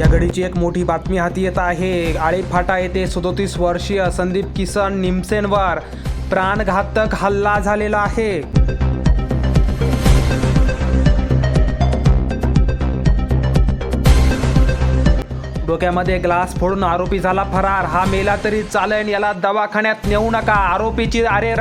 या घडीची एक मोठी बातमी हाती येत आहे. आळेफाटा येथे सदोतीस वर्षीय संदीप किसन निमसेनवर प्राणघातक हल्ला झालेला आहे. डोक्यामध्ये ग्लास फोडून आरोपी झाला फरार. हा मेला तरी चालेल याला दवाखान्यात नेऊ नका आरोपीची आरे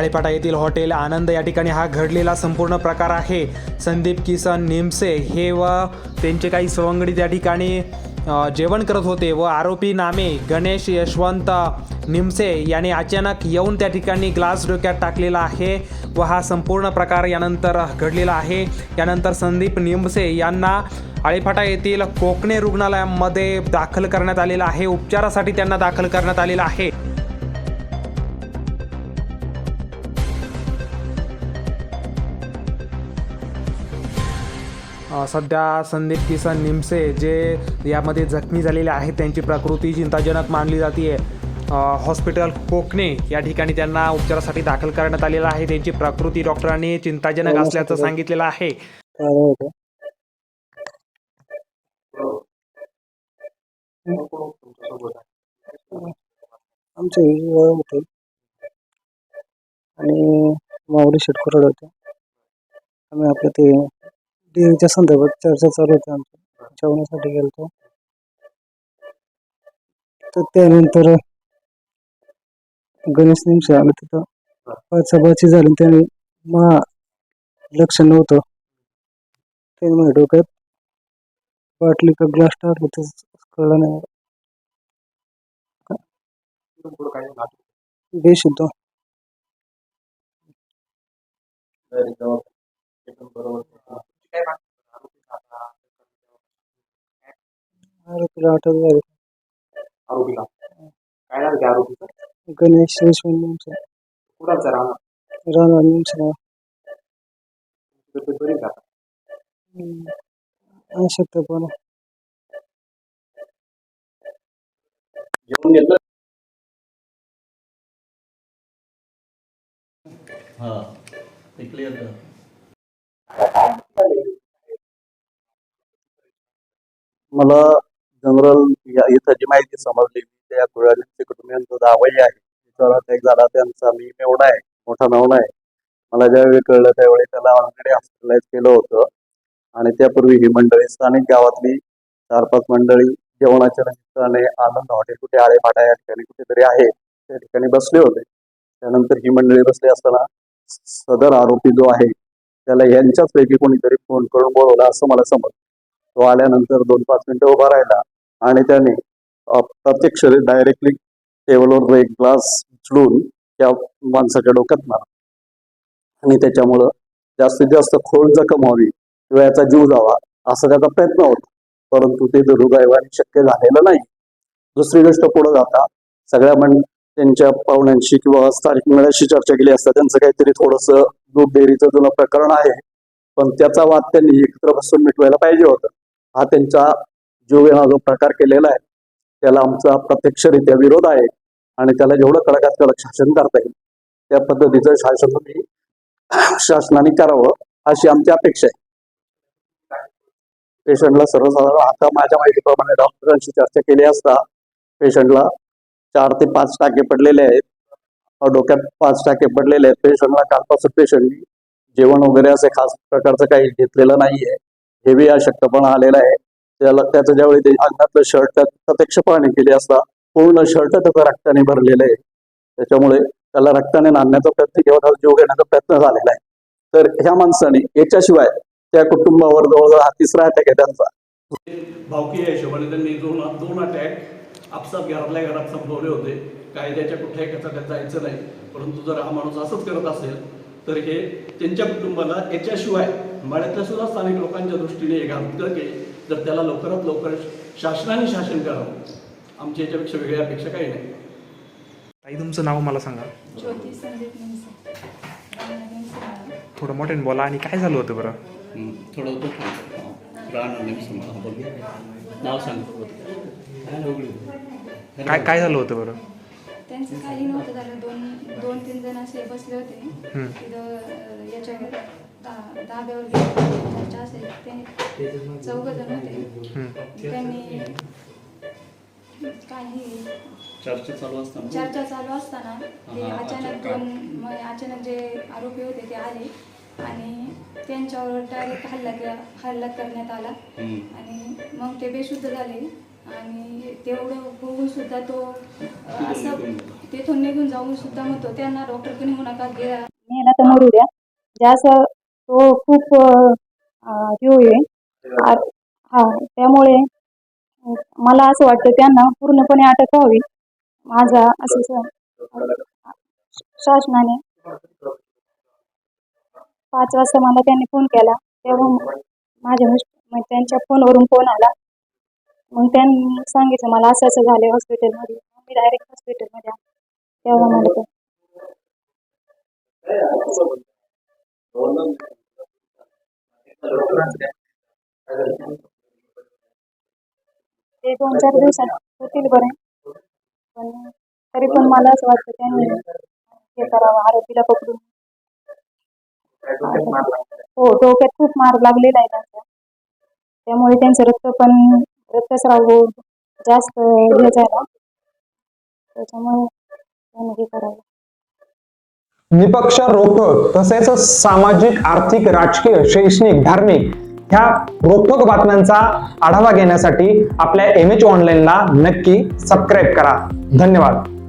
आळेपाटा येथील हॉटेल आनंद या ठिकाणी हा घडलेला संपूर्ण प्रकार आहे. संदीप किसन निमसे हे व त्यांचे काही सवंगडी त्या ठिकाणी जेवण करत होते व आरोपी नामे गणेश यशवंत निमसे याने अचानक येऊन त्या ठिकाणी ग्लास डोक्यात टाकलेला आहे व हा संपूर्ण प्रकार यानंतर घडलेला आहे. यानंतर संदीप निमसे यांना आळेफाटा येथील कोकणे रुग्णालयामध्ये दाखल करण्यात आलेला आहे. उपचारासाठी त्यांना दाखल करण्यात आलेला आहे. सध्या संदीप किसन निमसे जे यामध्ये जखमी झालेले आहेत त्यांची प्रकृती चिंताजनक मानली जाते हॉस्पिटल कोकणे या ठिकाणी त्यांना उपचारासाठी दाखल करण्यात आलेलं आहे. त्यांची प्रकृती डॉक्टरांनी चिंताजनक असल्याचं सांगितलेलं आहे. आमचे होते. आणि माऊली शेटकरड होते आम्ही आपल्या ते देवीच्या संदर्भात चर्चा चालू होती आमची. जेवणासाठी गेलतो. तर त्यानंतर गणेश निमसे आलं तिथं. पाचाबाची झाली त्याने मा लक्ष नव्हतं. त्याने माझ्या डोक्यात बाटली का ग्लास टाकलं तर कळलं नाही. बेशुद्ध आरोपीला अटक झाली आरोपीला? काय झालं त्या आरोपीचं? गणेश कुणाचं राहणार राणा? निमसे नाव. तब्येत बरी का हम्म. आवश्यकता पण जेवण घेतलं हा. ते क्लिअर मला जनरल इथं जी माहिती समजली मी त्या कुळालीचे कुटुंबियांचा दावाही आहे. विचारात एक झाला त्यांचा मी मेवणा आहे मोठा नवना आहे. मला ज्यावेळी कळलं त्यावेळी त्याला ऑलरेडी हॉस्पिटलाइज केलं होतं. आणि त्यापूर्वी ही मंडळी स्थानिक गावातली चार पाच मंडळी जेवणाच्या निमित्ताने आनंद हॉटेल कुठे आळेपाटा या ठिकाणी कुठेतरी आहे त्या ठिकाणी बसले होते. त्यानंतर ही मंडळी बसली असताना सदर आरोपी जो आहे त्याला यांच्याच पैकी कोणीतरी फोन करून बोलवला असं मला समजलं. तो आल्यानंतर दोन पाच मिनिटं उभा राहिला आणि त्याने प्रत्यक्ष डायरेक्टली टेबलवर एक ग्लास उचलून त्या माणसाच्या डोक्यात मारला. आणि त्याच्यामुळं जास्तीत जास्त खोल जखम व्हावी किंवा याचा जीव जावा असा त्याचा प्रयत्न होता. परंतु ते दुर्दैवाने शक्य झालेलं नाही. दुसरी गोष्ट पुढे जाता सगळ्या म्हण त्यांच्या पाहुण्यांशी किंवा स्थानिक मेळ्याशी चर्चा केली असता त्यांचं काहीतरी थोडंसं दूध डेअरीचं जुनं प्रकरण आहे. पण त्याचा वाद त्यांनी एकत्र बसून मिटवायला पाहिजे होतं. हा त्यांचा जो जो प्रकार केलेला आहे त्याला आमचा प्रत्यक्षरित्या विरोध आहे आणि त्याला जेवढं कडकात कडक शासन करता येईल त्या पद्धतीचं शासन तुम्ही शासनाने करावं अशी आमची अपेक्षा आहे. पेशंटला सर्वसाधारण आता माझ्या माहितीप्रमाणे डॉक्टरांशी चर्चा केली असता पेशंटला चार ते पाच टाके पडलेले आहेत. डोक्यात पाच टाके पडलेले आहेत. पेशंटला कालपासून पेशंटनी जेवण वगैरे असे खास प्रकारचं काही घेतलेलं नाहीये. हेवी अशक्तपणा आलेला आहे. त्याला त्याचं ज्यावेळी ते अंगातलं शर्ट त्यात प्रत्यक्ष पाहणी केली असता पूर्ण शर्ट त्याचं रक्ताने भरलेलं आहे. त्याच्यामुळे त्याला रक्ताने नांदण्याचा प्रयत्न किंवा त्याचा जीव घेण्याचा प्रयत्न झालेला आहे. तर ह्या माणसाने याच्याशिवाय त्या कुटुंबावर जवळजवळ हा तिसरा अटॅक आहे त्यांचा. भावकी या हिशोबाने त्यांनी दोन दोन अटॅक आपसात घरातल्या घरात संपवले होते. कायद्याच्या कुठल्याही कचाट्यात जायचं नाही. परंतु जर हा माणूस असंच करत असेल तर हे त्यांच्या कुटुंबाला याच्याशिवाय माड्यातल्या सुद्धा स्थानिक लोकांच्या दृष्टीने हे घातक आहे. जर त्याला लवकरात लवकर शासनाने शासन करावं. आमची याच्यापेक्षा वेगळी अपेक्षा काही नाही. ताई तुमचं नाव मला सांगा. ज्योती संदीप निमसे. थोडं मोठ्याने बोला आणि काय झालं होतं बरं? हं, थोडं होतं बोल. नाव सांग. काय काय झालं होतं बरं? त्यांचं काही नव्हतं झालं. दोन दोन तीन जण असे बसले होते. तिथं याच्या धाब्यावर गेले चर्चा असेल ते चौघ जण होते. त्यांनी काही चर्चा चालू असताना? चर्चा चालू असताना ते अचानक. दोन अचानक जे आरोपी होते ते आले आणि त्यांच्यावर डायरेक्ट हल्ला केला हल्ला करण्यात आला. आणि मग ते बेशुद्ध झाले. आणि तेवढं होऊन सुद्धा तो असं तेथून निघून जाऊन सुद्धा म्हणतो त्यांना डॉक्टरकडे नेऊ नका घ्या. नेला तर मरू द्या. जास्त तो खूप हे आहे. आ- हा त्यामुळे मला असं वाटतं त्यांना पूर्णपणे अटक व्हावी. माझा असं शासनाने पाच वाजता मला त्यांनी फोन केला. तेव्हा माझ्या मग त्यांच्या फोनवरून फोन आला. मग त्यांनी सांगितलं मला असं असं झालं हॉस्पिटलमध्ये मी डायरेक्ट हॉस्पिटलमध्ये आले. तेव्हा मला ते ते दोन चार दिवसात होतील बरे. पण तरी पण मला असं वाटतं त्यांनी हे करावं आरोपीला पकडून. हो डोक्यात खूप मार लागलेला आहे त्यांचा. त्यामुळे त्यांचं रक्त पण रक्तस्राव होऊन जास्त हे झाला. त्याच्यामुळे त्यांनी हे करावं? निपक्ष रोखक तसेच सामाजिक आर्थिक राजकीय शैक्षणिक धार्मिक ह्या रोखोक बातम्यांचा आढावा घेण्यासाठी आपल्या एम एच ऑनलाईनला नक्की सबस्क्राईब करा. धन्यवाद.